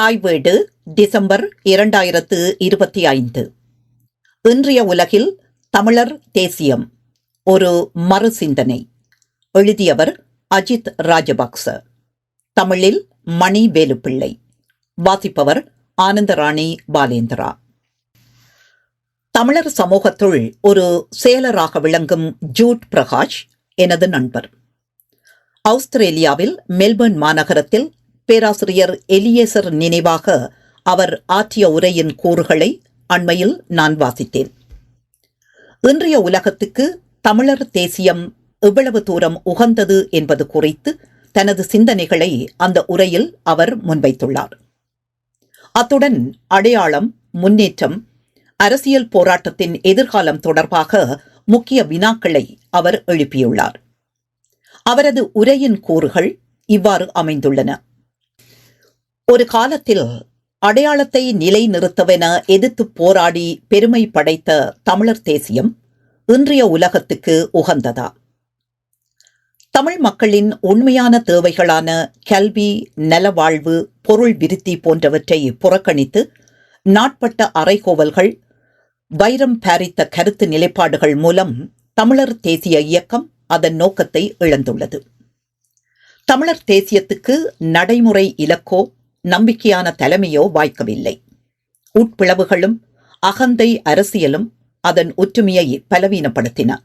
தாய் வீடு டிசம்பர் இரண்டாயிரத்து இருபத்தி ஐந்து. இன்றைய உலகில் தமிழர் தேசியம் ஒரு மறு சிந்தனை எழுதியவர் அஜித் ராஜபக்ச. தமிழில் மணி வேலுப்பிள்ளை. வாசிப்பவர் ஆனந்தராணி பாலேந்திரா. தமிழர் சமூகத்துள் ஒரு செயலராக விளங்கும் ஜூட் பிரகாஷ் எனது நண்பர். ஆஸ்திரேலியாவில் மெல்பர்ன் மாநகரத்தில் பேராசிரியர் எலியேசர் நினைவாக அவர் ஆற்றிய உரையின் கூறுகளை அண்மையில் நான் வாசித்தேன். இன்றைய உலகத்துக்கு தமிழர் தேசியம் எவ்வளவு தூரம் உகந்தது என்பது குறித்து தனது சிந்தனைகளை அந்த உரையில் அவர் முன்வைத்துள்ளார். அத்துடன் அடையாளம் முன்னேற்றம் அரசியல் போராட்டத்தின் எதிர்காலம் தொடர்பாக முக்கிய வினாக்களை அவர் எழுப்பியுள்ளார். அவரது உரையின் கூறுகள் இவ்வாறு அமைந்துள்ளன. ஒரு காலத்தில் அடையாளத்தை நிலைநிறுத்தவென எதிர்த்து போராடி பெருமை படைத்த தமிழர் தேசியம் இன்றைய உலகத்துக்கு உகந்ததா? தமிழ் மக்களின் உண்மையான தேவைகளான கல்வி நலவாழ்வு பொருள் விருத்தி போன்றவற்றை புறக்கணித்து நாட்பட்ட அறைகோவல்கள் வைரம் பாரித்த கருத்து நிலைப்பாடுகள் மூலம் தமிழர் தேசிய இயக்கம் அதன் நோக்கத்தை இழந்துள்ளது. தமிழர் தேசியத்துக்கு நடைமுறை இலக்கோ நம்பிக்கையான தலைமையோ வாய்க்கவில்லை. உட்பிளவுகளும் அகந்தை அரசியலும் அதன் ஒற்றுமையை பலவீனப்படுத்தின.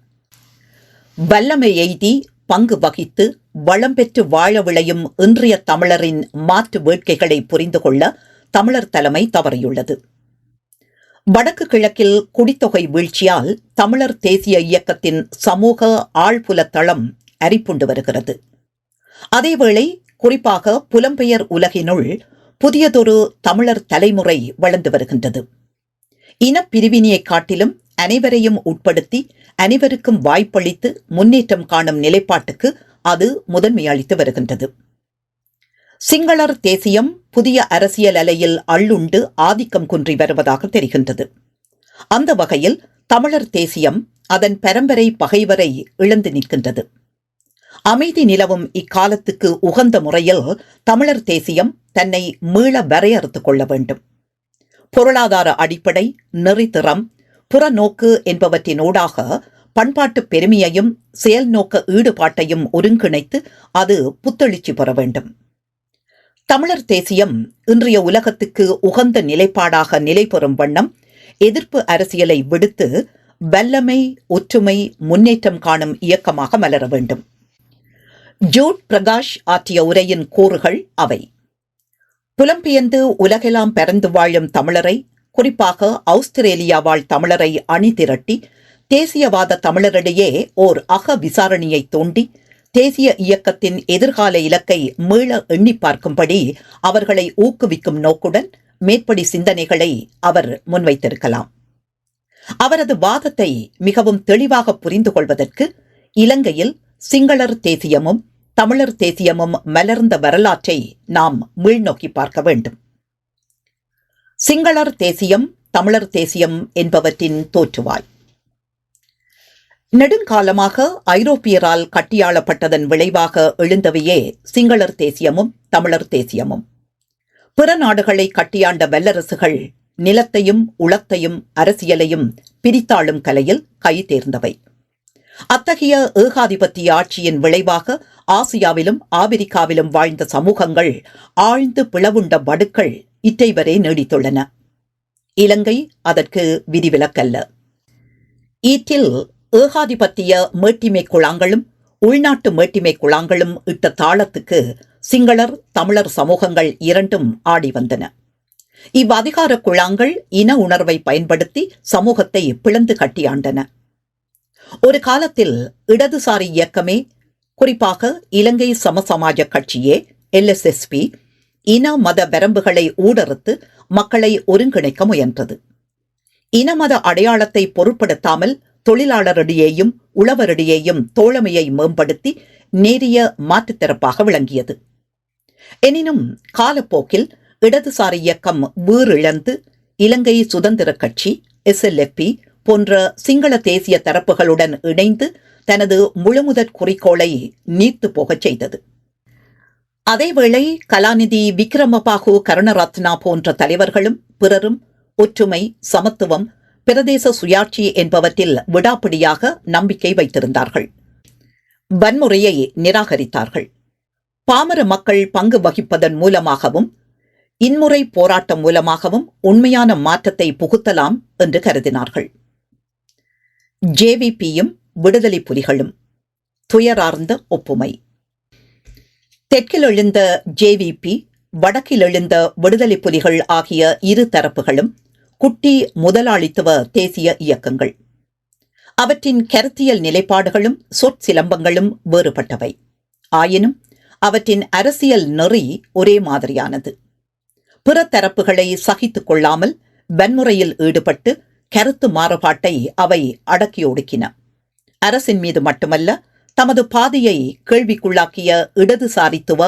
வல்லமை எய்தி பங்கு வகித்து வளம் பெற்று வாழ விளையும் இன்றைய தமிழரின் மாற்று வேட்கைகளை புரிந்து கொள்ள தமிழர் தலைமை தவறியுள்ளது. வடக்கு கிழக்கில் குடித்தொகை வீழ்ச்சியால் தமிழர் தேசிய இயக்கத்தின் சமூக ஆழ்புல தளம் அரிப்புண்டு வருகிறது. அதேவேளை குறிப்பாக புலம்பெயர் உலகினுள் புதியதொரு தமிழர் தலைமுறை வளர்ந்து வருகின்றது. இனப்பிரிவினையை காட்டிலும் அனைவரையும் உட்படுத்தி அனைவருக்கும் வாய்ப்பளித்து முன்னேற்றம் காணும் நிலைப்பாட்டுக்கு அது முதன்மை அளித்து வருகின்றது. சிங்களர் தேசியம் புதிய அரசியல் அலையில் அள்ளுண்டு ஆதிக்கம் குன்றி வருவதாக தெரிகின்றது. அந்த வகையில் தமிழர் தேசியம் அதன் பரம்பரை பகைவரை இழந்து நிற்கின்றது. அமைதி நிலவும் இக்காலத்துக்கு உகந்த முறையில் தமிழர் தேசியம் தன்னை மீள வரையறுத்துக் கொள்ள வேண்டும். பொருளாதார அடிப்படை நெறித்திறம் புறநோக்கு என்பவற்றினூடாக பண்பாட்டு பெருமையையும் செயல் நோக்க ஈடுபாட்டையும் ஒருங்கிணைத்து அது புத்தெழுச்சி பெற வேண்டும். தமிழர் தேசியம் இன்றைய உலகத்துக்கு உகந்த நிலைப்பாடாக நிலைபெறும் வண்ணம் எதிர்ப்பு அரசியலை விடுத்து வல்லமை ஒற்றுமை முன்னேற்றம் காணும் இயக்கமாக மலர வேண்டும். ஜூட் பிரகாஷ் ஆற்றிய உரையின் கூறுகள் அவை. புலம்பெயர்ந்து உலகெல்லாம் பறந்து வாழும் தமிழரை குறிப்பாக ஆஸ்திரேலியா வாழ் தமிழரை அணி திரட்டி தேசியவாத தமிழரிடையே ஓர் அக விசாரணையை தூண்டி தேசிய இயக்கத்தின் எதிர்கால இலக்கை மீள எண்ணி பார்க்கும்படி அவர்களை ஊக்குவிக்கும் நோக்குடன் மேற்படி சிந்தனைகளை அவர் முன்வைத்திருக்கலாம். அவரது வாதத்தை மிகவும் தெளிவாக புரிந்து கொள்வதற்கு இலங்கையில் சிங்களர் தேசியமும் தமிழர் தேசியமும் மலர்ந்த வரலாற்றை நாம் மீள்நோக்கி பார்க்க வேண்டும். சிங்களர் தேசியம் தமிழர் தேசியம் என்பவற்றின் தோற்றுவாய். நெடுங்காலமாக ஐரோப்பியரால் கட்டியாளப்பட்டதன் விளைவாக எழுந்தவையே சிங்களர் தேசியமும் தமிழர் தேசியமும். பிற நாடுகளை கட்டியாண்ட வல்லரசுகள் நிலத்தையும் உளத்தையும் அரசியலையும் பிரித்தாளும் கலையில் கை தேர்ந்தவை. அத்தகைய ஏகாதிபத்திய ஆட்சியின் விளைவாக ஆசியாவிலும் ஆபிரிக்காவிலும் வாழ்ந்த சமூகங்கள் ஆழ்ந்து பிளவுண்ட வடுக்கள் இற்றை வரை நீடித்துள்ளன. இலங்கை அதற்கு விதிவிலக்கல்ல. ஈற்றில் ஏகாதிபத்திய மேட்டிமை குழாங்களும் உள்நாட்டு மேட்டிமை குழாங்களும் இட்ட தாளத்துக்கு சிங்களர் தமிழர் சமூகங்கள் இரண்டும் ஆடி வந்தன. இவ்வதிகார குழாங்கள் இன உணர்வை பயன்படுத்தி சமூகத்தை பிளந்து கட்டியாண்டன ஒரு காலத்தில் இடதுசாரி இயக்கமே குறிப்பாக இலங்கை சமசமாஜ கட்சியே எல்எஸ்எஸ்பி இன மத வரம்புகளை ஊடறுத்து மக்களை ஒருங்கிணைக்க முயன்றது. இன மத அடையாளத்தை பொருட்படுத்தாமல் தொழிலாளரிடையேயும் உழவரிடையேயும் தோழமையை மேம்படுத்தி நேரிய மாற்றுத்திறப்பாக விளங்கியது. எனினும் காலப்போக்கில் இடதுசாரி இயக்கம் வீறிழந்து இலங்கை சுதந்திர கட்சி எஸ்எல்எப்பி போன்ற சிங்கள தேசிய தரப்புகளுடன் இணைந்து தனது முழுமுதற் குறிக்கோளை நீத்து போகச் செய்தது. அதேவேளை கலாநிதி விக்ரமபாகு கருணரத்னா போன்ற தலைவர்களும் பிறரும் ஒற்றுமை சமத்துவம் பிரதேச சுயாட்சி என்பவற்றில் விடாப்பிடியாக நம்பிக்கை வைத்திருந்தார்கள். வன்முறையை நிராகரித்தார்கள். பாமர மக்கள் பங்கு வகிப்பதன் மூலமாகவும் இன்முறை போராட்டம் மூலமாகவும் உண்மையான மாற்றத்தை புகுத்தலாம் என்று கருதினார்கள். ஜேவிபியும் விடுதலை புலிகளும் துயரார்ந்த ஒப்புமை. தெற்கில் எழுந்த ஜேவிபி வடக்கில் எழுந்த விடுதலை புலிகள் ஆகிய இரு தரப்புகளும் குட்டி முதலாளித்துவ தேசிய இயக்கங்கள். அவற்றின் கருத்தியல் நிலைப்பாடுகளும் சொற்சிலம்பங்களும் வேறுபட்டவை. ஆயினும் அவற்றின் அரசியல் நெறி ஒரே மாதிரியானது. பிற தரப்புகளை சகித்துக் கொள்ளாமல் வன்முறையில் ஈடுபட்டு கருத்து மாறுபாட்டை அவை அடக்கி ஒடுக்கின. அரசின் மீது மட்டுமல்ல தமது பாதையை கேள்விக்குள்ளாக்கிய இடதுசாரித்துவ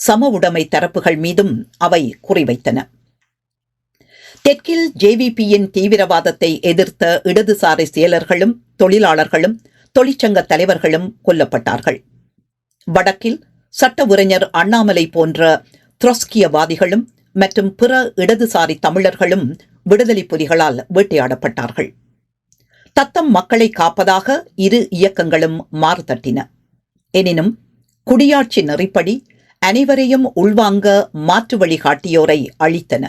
சம உடைமை தரப்புகள் மீதும் அவை குறிவைத்தன தெற்கில் ஜேவிபியின் தீவிரவாதத்தை எதிர்த்த இடதுசாரி செயலர்களும் தொழிலாளர்களும் தொழிற்சங்க தலைவர்களும் கொல்லப்பட்டார்கள். வடக்கில் சட்ட உரைஞர் அண்ணாமலை போன்ற துரஸ்கியவாதிகளும் மற்றும் பிற இடதுசாரி தமிழர்களும் விடுதலை புலிகளால் வேட்டையாடப்பட்டார்கள். தத்தம் மக்களை காப்பதாக இரு இயக்கங்களும் மாறுதட்டின. எனினும் குடியாட்சி நெறிப்படி அனைவரையும் உள்வாங்க மாற்று வழி காட்டியோரை அழித்தன.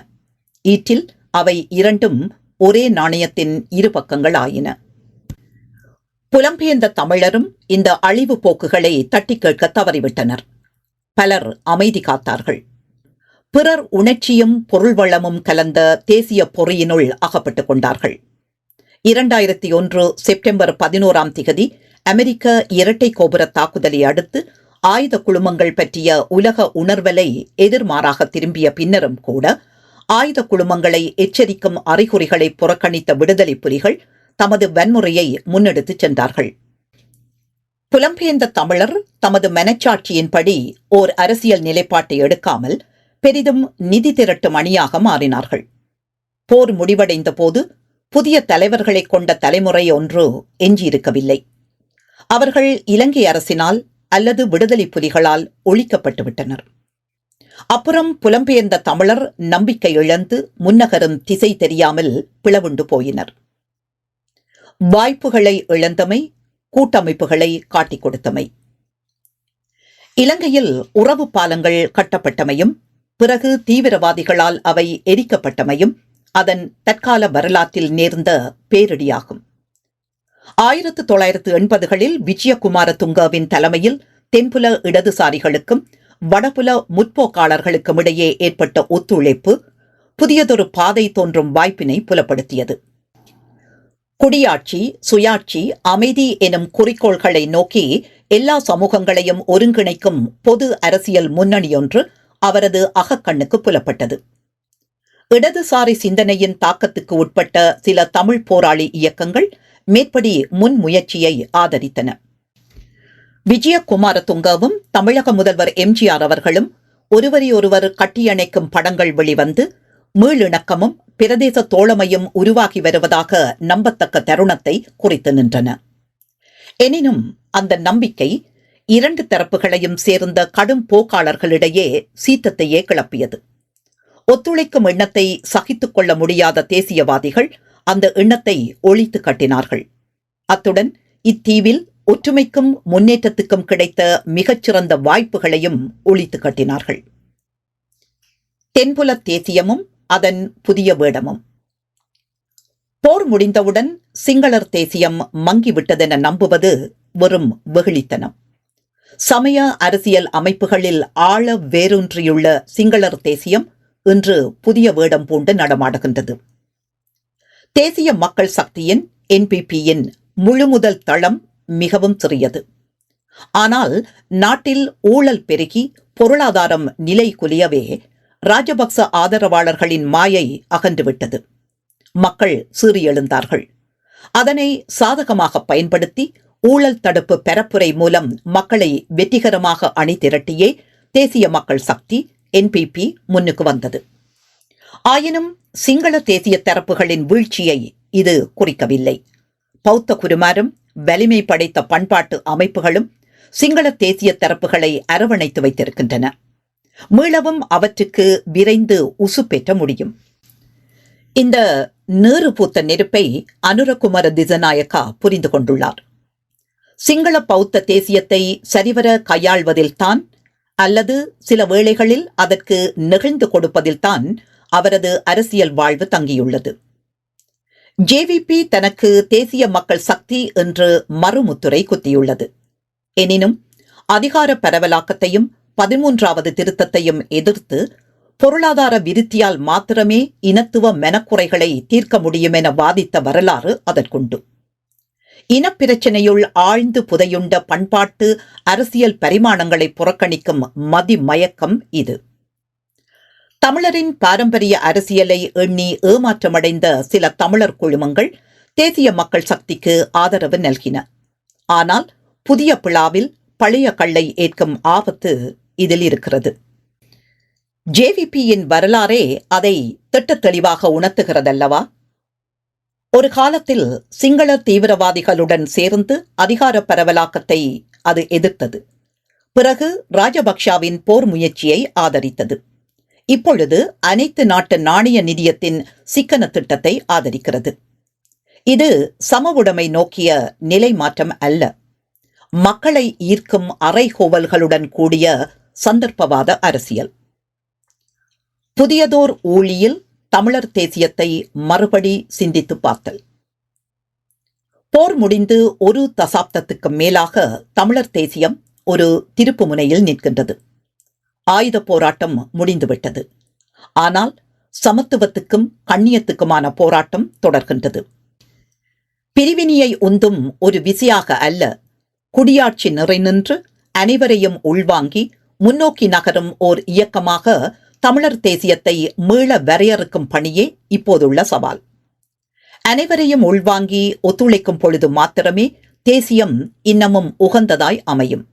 ஈற்றில் அவை இரண்டும் ஒரே நாணயத்தின் இரு பக்கங்கள் ஆயின புலம்பெயர்ந்த தமிழரும் இந்த அழிவு போக்குகளை தட்டி கேட்க தவறிவிட்டனர். பலர் அமைதி காத்தார்கள். பிறர் உணர்ச்சியும் பொருள் வளமும் கலந்த தேசிய பொறியினுள் அகப்பட்டுக் கொண்டார்கள். இரண்டாயிரத்தி ஒன்று செப்டம்பர் பதினோராம் திகதி அமெரிக்க இரட்டை கோபுர தாக்குதலை அடுத்து ஆயுத குழுமங்கள் பற்றிய உலக உணர்வலை எதிர்மாறாக திரும்பிய பின்னரும் கூட ஆயுத குழுமங்களை எச்சரிக்கும் அறிகுறிகளை புறக்கணித்த விடுதலை புலிகள் தமது வன்முறையை முன்னெடுத்துச் சென்றார்கள். புலம்பெயர்ந்த தமிழர் தமது மனச்சாட்சியின்படி ஓர் அரசியல் நிலைப்பாட்டை எடுக்காமல் பெரிதும் நிதி திரட்டும் அணியாக மாறினார்கள். போர் முடிவடைந்த போது புதிய தலைவர்களை கொண்ட தலைமுறை ஒன்று எஞ்சியிருக்கவில்லை. அவர்கள் இலங்கை அரசினால் அல்லது விடுதலை புலிகளால் ஒழிக்கப்பட்டுவிட்டனர். அப்புறம் புலம்பெயர்ந்த தமிழர் நம்பிக்கை இழந்து முன்னகரும் திசை தெரியாமல் பிளவுண்டு போயினர். வாய்ப்புகளை இழந்தமை கூட்டமைப்புகளை காட்டிக் கொடுத்தமை. இலங்கையில் உறவு பாலங்கள் கட்டப்பட்டமையும் பிறகு தீவிரவாதிகளால் அவை எரிக்கப்பட்டமையும் அதன் தற்கால வரலாற்றில் நேர்ந்த பேரிடியாகும். ஆயிரத்து தொள்ளாயிரத்து எண்பதுகளில் விஜயகுமார துங்கவின் தலைமையில் தென்புல இடதுசாரிகளுக்கும் வடபுல முற்போக்காளர்களுக்கும் இடையே ஏற்பட்ட ஒத்துழைப்பு புதியதொரு பாதை தோன்றும் வாய்ப்பினை புலப்படுத்தியது. குடியாட்சி சுயாட்சி அமைதி எனும் குறிக்கோள்களை நோக்கி எல்லா சமூகங்களையும் ஒருங்கிணைக்கும் பொது அரசியல் முன்னணியொன்று அவரது அகக்கண்ணுக்கு புலப்பட்டது. இடதுசாரி சிந்தனையின் தாக்கத்துக்கு உட்பட்ட சில தமிழ் போராளி இயக்கங்கள் மேற்படி முன்முயற்சியை ஆதரித்தன. விஜயகுமார துங்காவும் தமிழக முதல்வர் எம்ஜிஆர் அவர்களும் ஒருவரையொருவர் கட்டியணைக்கும் படங்கள் வெளிவந்து மீளிணக்கமும் பிரதேச தோழமையும் உருவாகி வருவதாக நம்பத்தக்க தருணத்தை குறித்து நின்றன. எனினும் அந்த நம்பிக்கை இரண்டு தரப்புகளையும் சேர்ந்த கடும் போக்காளர்களிடையே சீத்தத்தையே கிளப்பியது. ஒத்துழைக்கும் எண்ணத்தை சகித்துக் கொள்ள முடியாத தேசியவாதிகள் அந்த எண்ணத்தை ஒழித்து கட்டினார்கள். அத்துடன் இத்தீவில் ஒற்றுமைக்கும் முன்னேற்றத்துக்கும் கிடைத்த மிகச்சிறந்த வாய்ப்புகளையும் ஒழித்து கட்டினார்கள். தென்புல தேசியமும் அதன் புதிய வேடமும். போர் முடிந்தவுடன் சிங்களர் தேசியம் மங்கிவிட்டதென நம்புவது வெறும் வெகுளித்தனம். சமய அரசியல் அமைப்புகளில் ஆழ வேரூன்றியுள்ள சிங்களர் தேசியம் இன்று புதிய வேடம் பூண்டு நடமாடுகின்றது. தேசிய மக்கள் சக்தியின் என்பிபியின் முழுமுதல் தளம் மிகவும் சிறியது. ஆனால் நாட்டில் ஊழல் பெருகி பொருளாதாரம் நிலை குலியவே ராஜபக்ச ஆதரவாளர்களின் மாயை அகன்றுவிட்டது. மக்கள் சீறியெழுந்தார்கள். அதனை சாதகமாக பயன்படுத்தி ஊழல் தடுப்பு பரப்புரை மூலம் மக்களை வெற்றிகரமாக அணி திரட்டியே தேசிய மக்கள் சக்தி என்பிபி முன்னுக்கு வந்தது. ஆயினும் சிங்கள தேசிய தரப்புகளின் வீழ்ச்சியை இது குறிக்கவில்லை. பௌத்த குருமாரும் வலிமை படைத்த பண்பாட்டு அமைப்புகளும் சிங்கள தேசிய தரப்புகளை அரவணைத்து வைத்திருக்கின்றன. மீளவும் அவற்றுக்கு விரைந்து உசு பெற்ற முடியும். இந்த நேரு பூத்த நெருப்பை அனுரகுமார திசநாயக்கா புரிந்து கொண்டுள்ளார். சிங்கள பௌத்த தேசியத்தை சரிவர கையாள்வதில்தான் அல்லது சில வேளைகளில் அதற்கு நெகிழ்ந்து கொடுப்பதில்தான் அவரது அரசியல் வாழ்வு தங்கியுள்ளது. ஜேவிபி தனக்கு தேசிய மக்கள் சக்தி என்று மறுமுத்துரை குத்தியுள்ளது. எனினும் அதிகார பரவலாக்கத்தையும் பதிமூன்றாவது திருத்தத்தையும் எதிர்த்து பொருளாதார விருத்தியால் மாத்திரமே இனத்துவ மெனக்குறைகளை தீர்க்க முடியும் என வாதித்த வரலாறு அதற்குண்டு. இனப்பிரச்சனையுள் ஆழ்ந்து புதையுண்ட பண்பாட்டு அரசியல் பரிமாணங்களை புறக்கணிக்கும் மதிமயக்கம் இது. தமிழரின் பாரம்பரிய அரசியலை எண்ணி ஏமாற்றமடைந்த சில தமிழர் குழுமங்கள் தேசிய மக்கள் சக்திக்கு ஆதரவு நல்கின. ஆனால் புதிய பிழாவில் பழைய கள்ளை ஏற்கும் ஆபத்து இதில் இருக்கிறது. ஜேவிபியின் வரலாறே அதை திட்டத் தெளிவாக உணர்த்துகிறதல்லவா? ஒரு காலத்தில் சிங்கள தீவிரவாதிகளுடன் சேர்ந்து அதிகார பரவலாக்கத்தை அது எதிர்த்தது. பிறகு ராஜபக்ஷாவின் போர் முயற்சியை ஆதரித்தது. இப்பொழுது அனைத்து நாட்டு நாணய நிதியத்தின் சிக்கன திட்டத்தை ஆதரிக்கிறது. இது சமவுடைமை நோக்கிய நிலை மாற்றம் அல்ல. மக்களை ஈர்க்கும் அறைகோவல்களுடன் கூடிய சந்தர்ப்பவாத அரசியல். புதியதோர் ஊழியில் தமிழர் தேசியத்தை மறுபடி சிந்தித்து பார்த்தல். போர் முடிந்து ஒரு தசாப்தத்துக்கு மேலாக தமிழர் தேசியம் ஒரு திருப்பு முனையில் நிற்கின்றது. ஆயுத போராட்டம் முடிந்துவிட்டது. ஆனால் சமத்துவத்துக்கும் கண்ணியத்துக்குமான போராட்டம் தொடர்கின்றது. பிரிவினியை உந்தும் ஒரு விசையாக அல்ல குடியாட்சி நிறைநின்று அனைவரையும் உள்வாங்கி முன்னோக்கி நகரும் ஓர் இயக்கமாக தமிழர் தேசியத்தை மீள வரையறுக்கும் பணியே இப்போதுள்ள சவால். அனைவரையும் உள்வாங்கி ஒத்துழைக்கும் பொழுது மாத்திரமே தேசியம் இன்னமும் உகந்ததாய் அமையும்.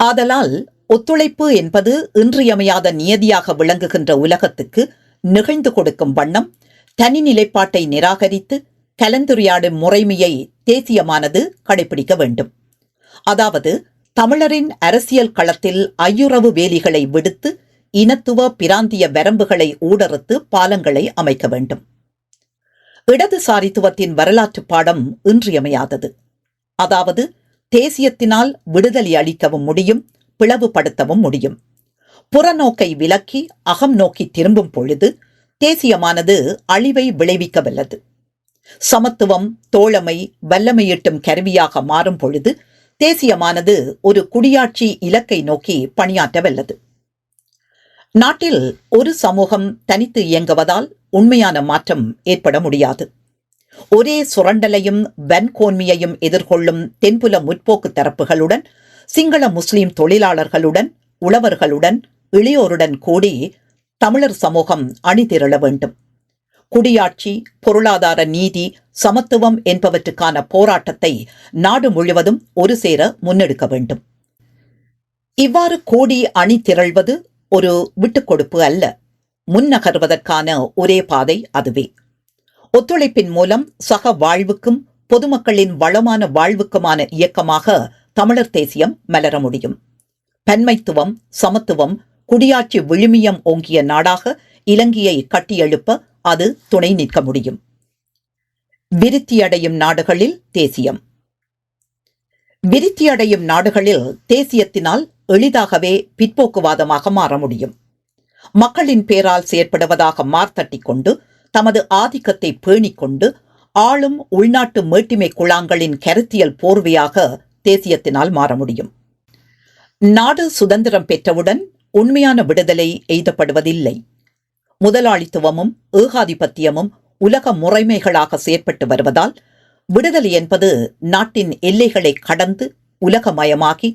ஆதலால் ஒத்துழைப்பு என்பது இன்றியமையாத நியதியாக விளங்குகின்ற உலகத்துக்கு நிகழ்ந்து கொடுக்கும் வண்ணம் தனி நிலைப்பாட்டை நிராகரித்து கலந்துரையாடும் முறைமையை தேசியமானது கடைபிடிக்க வேண்டும். அதாவது தமிழரின் அரசியல் களத்தில் ஐயுறவு வேலிகளை விடுத்து இனத்துவ பிராந்திய வரம்புகளை ஊடறுத்து பாலங்களை அமைக்க வேண்டும். இடதுசாரித்துவத்தின் வரலாற்று பாடம் இன்றியமையாதது. அதாவது தேசியத்தினால் விடுதலை அளிக்கவும் முடியும் பிளவுபடுத்தவும் முடியும். புறநோக்கை விலக்கி அகம் நோக்கி திரும்பும் பொழுது தேசியமானது அழிவை விளைவிக்க வல்லது சமத்துவம் தோழமை வல்லமையீட்டும் கருவியாக மாறும் பொழுது தேசியமானது ஒரு குடியாட்சி இலக்கை நோக்கி பணியாற்ற வல்லது நாட்டில் ஒரு சமூகம் தனித்து இயங்குவதால் உண்மையான மாற்றம் ஏற்பட முடியாது. ஒரே சுரண்டலையும் வன்கோன்மையையும் எதிர்கொள்ளும் தென்புல முற்போக்கு தரப்புகளுடன் சிங்கள முஸ்லிம் தொழிலாளர்களுடன் உழவர்களுடன் இளையோருடன் கூடி தமிழர் சமூகம் அணிதிரள வேண்டும். குடியாட்சி பொருளாதார நீதி சமத்துவம் என்பவற்றுக்கான போராட்டத்தை நாடு முழுவதும் ஒரு சேர முன்னெடுக்க வேண்டும். இவ்வாறு கூடி அணி திரள்வது ஒரு விட்டுக்கொடுப்பு அல்ல. முன்னகர்வதற்கான ஒரே பாதை அதுவே. ஒத்துழைப்பின் மூலம் சக வாழ்வுக்கும் பொதுமக்களின் வளமான வாழ்வுக்குமான இயக்கமாக தமிழர் தேசியம் மலர முடியும். பன்மைத்துவம் சமத்துவம் குடியாட்சி விழுமியம் ஓங்கிய நாடாக இலங்கையை கட்டியெழுப்ப அது துணை நிற்க முடியும். விருத்தியடையும் நாடுகளில் தேசியம். விருத்தியடையும் நாடுகளில் தேசியத்தினால் எளிதாகவே பிற்போக்குவாதமாக மாற முடியும். மக்களின் பேரால் செயற்படுவதாக மார்த்தட்டிக் கொண்டு தமது ஆதிக்கத்தை பேணிக் கொண்டு ஆளும் உள்நாட்டு மேட்டிமை குழாங்களின் கருத்தியல் போர்வையாக தேசியத்தினால் மாற முடியும். நாடு சுதந்திரம் பெற்றவுடன் உண்மையான விடுதலை எய்தப்படுவதில்லை. முதலாளித்துவமும் ஏகாதிபத்தியமும் உலக முறைமைகளாக செயற்பட்டு வருவதால் விடுதலை என்பது நாட்டின் எல்லைகளை கடந்து உலகமயமாகி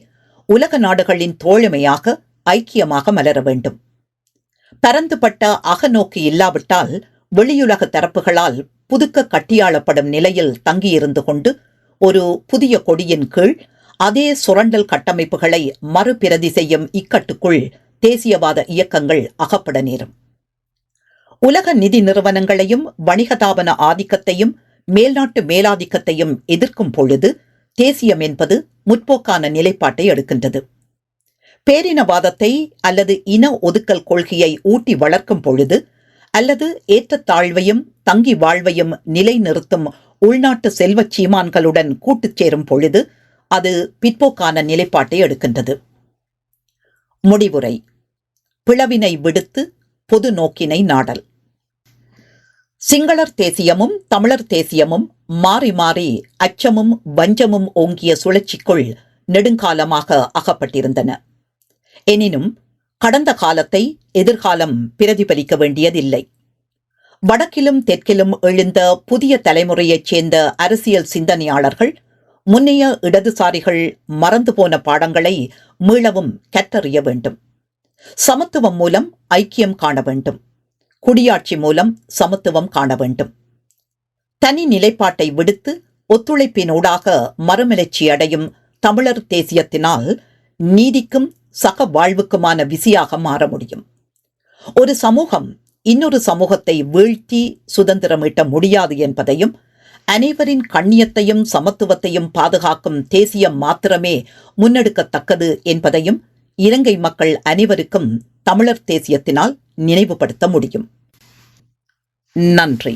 உலக நாடுகளின் தோழமையாக ஐக்கியமாக மலர வேண்டும். பரந்துபட்ட அகநோக்கு இல்லாவிட்டால் வெளியுலக தரப்புகளால் புதுக்க கட்டியாளப்படும் நிலையில் தங்கியிருந்து கொண்டு ஒரு புதிய கொடியின் கீழ் அதே சுரண்டல் கட்டமைப்புகளை மறுபிரதி செய்யும் இக்கட்டுக்குள் தேசியவாத இயக்கங்கள் அகப்பட நேரும். உலக நிதி நிறுவனங்களையும் வணிகதாபன ஆதிக்கத்தையும் மேல்நாட்டு மேலாதிக்கத்தையும் எதிர்க்கும் பொழுது தேசியம் என்பது முற்போக்கான நிலைப்பாட்டை எடுக்கின்றது. பேரினவாதத்தை அல்லது இன ஒதுக்கல் கொள்கையை ஊட்டி வளர்க்கும் பொழுது அல்லது ஏற்றத்தாழ்வையும் தங்கி வாழ்வையும் நிலைநிறுத்தும் உள்நாட்டு செல்வச் சீமான்களுடன் கூட்டுச் சேரும் பொழுது அது பிற்போக்கான நிலைப்பாட்டை எடுக்கின்றது. முடிவுரை. பிளவினை விடுத்து பொது நோக்கினை நாடல். சிங்களர் தேசியமும் தமிழர் தேசியமும் மாறி மாறி அச்சமும் வஞ்சமும் ஓங்கிய சுழற்சிக்குள் நெடுங்காலமாக அகப்பட்டிருந்தன. எனினும் கடந்த காலத்தை எதிர்காலம் பிரதிபலிக்க வேண்டியதில்லை. வடக்கிலும் தெற்கிலும் எழுந்த புதிய தலைமுறையைச் சேர்ந்த அரசியல் சிந்தனையாளர்கள் முன்னைய இடதுசாரிகள் மறந்து போன பாடங்களை மீளவும் கற்றறிய வேண்டும். சமத்துவம் மூலம் ஐக்கியம் காண வேண்டும். குடியாட்சி மூலம் சமத்துவம் காண வேண்டும். தனி நிலைப்பாட்டை விடுத்து ஒத்துழைப்பினூடாக மறுமலர்ச்சி அடையும் தமிழர் தேசியத்தினால் நீதிக்கும் சக வாழ்வுக்குமான விசியாக மாற முடியும். ஒரு சமூகம் இன்னொரு சமூகத்தை வீழ்த்தி சுதந்திரமீட்ட முடியாது என்பதையும் அனைவரின் கண்ணியத்தையும் சமத்துவத்தையும் பாதுகாக்கும் தேசியம் மாத்திரமே முன்னெடுக்கத்தக்கது என்பதையும் இலங்கை மக்கள் அனைவருக்கும் தமிழர் தேசியத்தினால் நினைவுபடுத்த முடியும். நன்றி